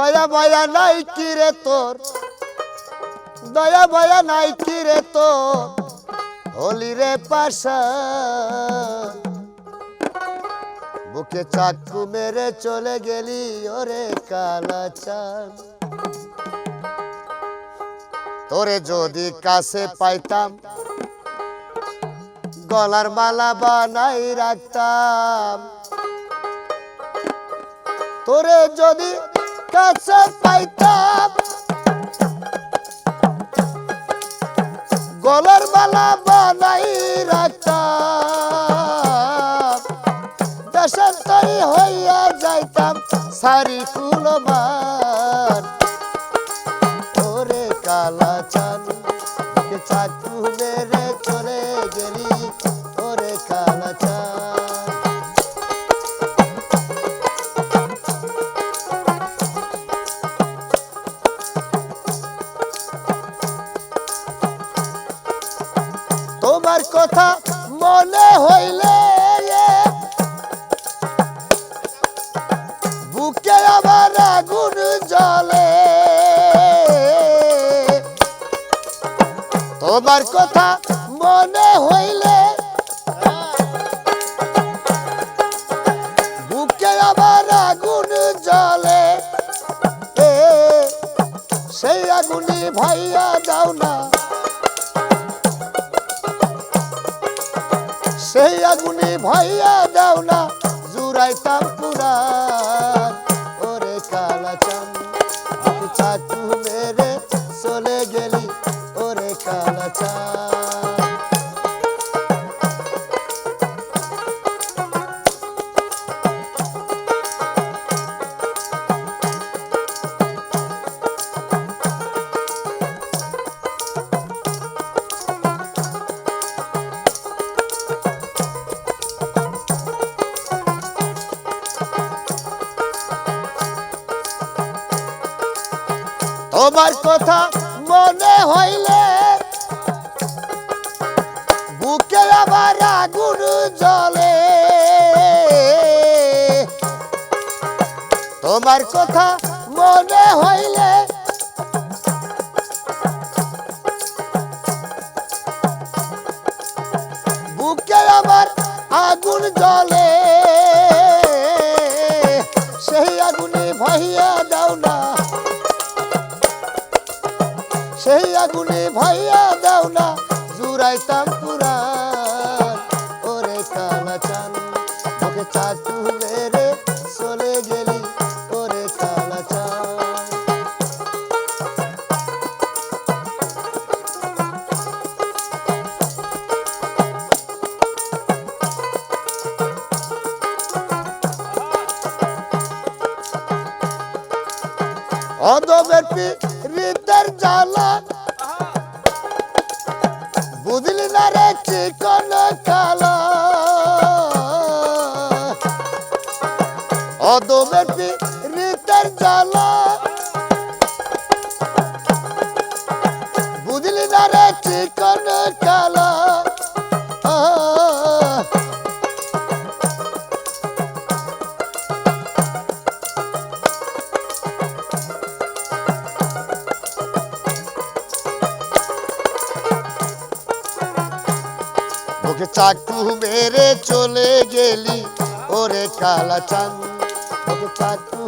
দয়া বয়া নাই কি রে তোর? দয়া বয়া নাই কি রে তোর? হলি রে পাশা। বুকে চাকু মেরে চলে গেলি, ওরে কালা চাঁদ। তোরে যদি কাছে পাইতাম, গলার মালা বানাই রাখতাম। তোরে যদি কাছে পাইতাম গলার বানাই রাখতাম দেশান্তরি হইয়া যাইতাম সারি কুলমান তোমার কথা মনে হইলে বুকে আমার আগুন জ্বলে। তোমার কথা মনে হইলে বুকে আমার আগুন জ্বলে। এ, সেই আগুনি ভাইয়া দাও না। সেই আগুনে ভাইয়া দাও না জুরাইতাম পুরান ওরে কালা চান চাকু মেরে চলে গেলি, ওরে কালা চান। তোমার কথা মনে হইলে বুকে আবার আগুন জলে তোমার কথা মনে হইলে বুকে আবার আগুন জলে সেই আগুনে ভাইয়া সেই আগুনে ভাইয়া দাও না জুরাইতাম পুরান ওরে কালা চান ওকে চাকু মেরে চলে গেলি। ওরে কালা চান। অদমের পিরিতের জ্বালা বুঝলি না রে চিকন কালা অদমের পিরিতের জ্বালা বুঝলি না রে চিকন ওকে চাকু মেরে চলে গেলি ওরে কালা চান ওকে চাকু